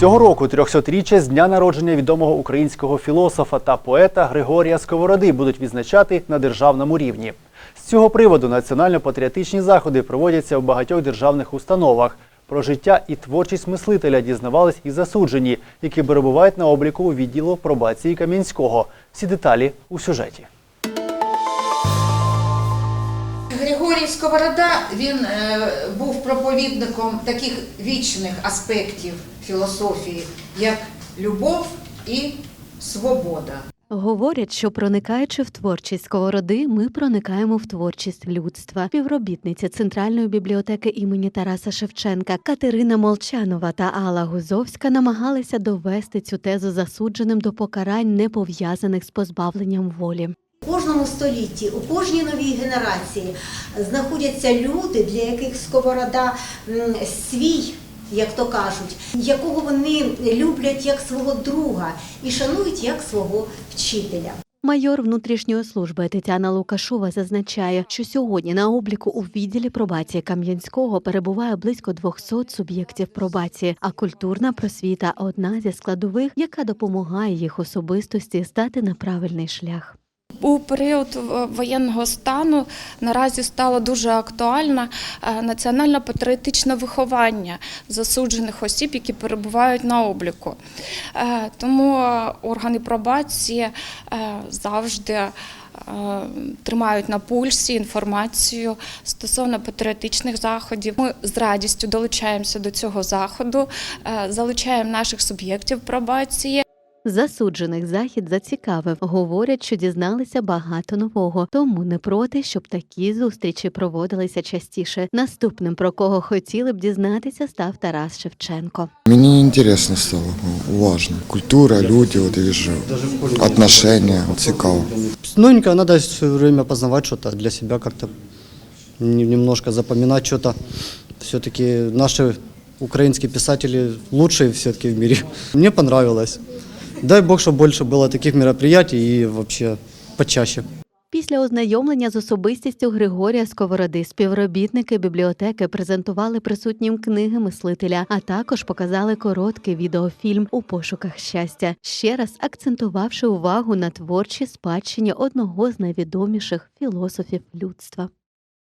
Цього року 300-річчя з дня народження відомого українського філософа та поета Григорія Сковороди будуть відзначати на державному рівні. З цього приводу національно-патріотичні заходи проводяться в багатьох державних установах. Про життя і творчість мислителя дізнавались і засуджені, які перебувають на обліку у відділу пробації Кам'янського. Всі деталі у сюжеті. Григорій Сковорода він е, був проповідником таких вічних аспектів філософії, як любов і свобода. Говорять, що проникаючи в творчість сковороди, ми проникаємо в творчість людства. Співробітниця Центральної бібліотеки імені Тараса Шевченка Катерина Молчанова та Алла Гузовська намагалися довести цю тезу засудженим до покарань, не пов'язаних з позбавленням волі. Кожному столітті, у кожній новій генерації знаходяться люди, для яких сковорода свій, як то кажуть, якого вони люблять як свого друга і шанують як свого вчителя. Майор внутрішньої служби Тетяна Лукашова зазначає, що сьогодні на обліку у відділі пробації Кам'янського перебуває близько 200 суб'єктів пробації, а культурна просвіта одна зі складових, яка допомагає їх особистості стати на правильний шлях. У період воєнного стану наразі стало дуже актуальне національно-патріотичне виховання засуджених осіб, які перебувають на обліку. Е, Тому органи пробації е, завжди е, тримають на пульсі інформацію стосовно патріотичних заходів. Ми з радістю долучаємося до цього заходу, залучаємо наших суб'єктів пробації. Засуджених захід зацікавив. Говорять, що дізналися багато нового, тому не проти, щоб такі зустрічі проводилися частіше. Наступним, про кого хотіли б дізнатися, став Тарас Шевченко. Мені інтересно стало, уважно. Культура, люди, от я вижу, отношения, от цікаво. Новенькое надо все время познавать что-то для себя как-то немножко запоминать что-то. Все-таки наши украинские писатели лучшие все-таки в мире. Мне понравилось. Дай бог, чтобы больше было таких мероприятий и вообще почаще. Після ознайомлення з особистістю Григорія Сковороди співробітники бібліотеки презентували присутнім книги мислителя, а також показали короткий відеофільм у пошуках щастя, ще раз акцентувавши увагу на творчій спадщині одного з найвідоміших філософів людства.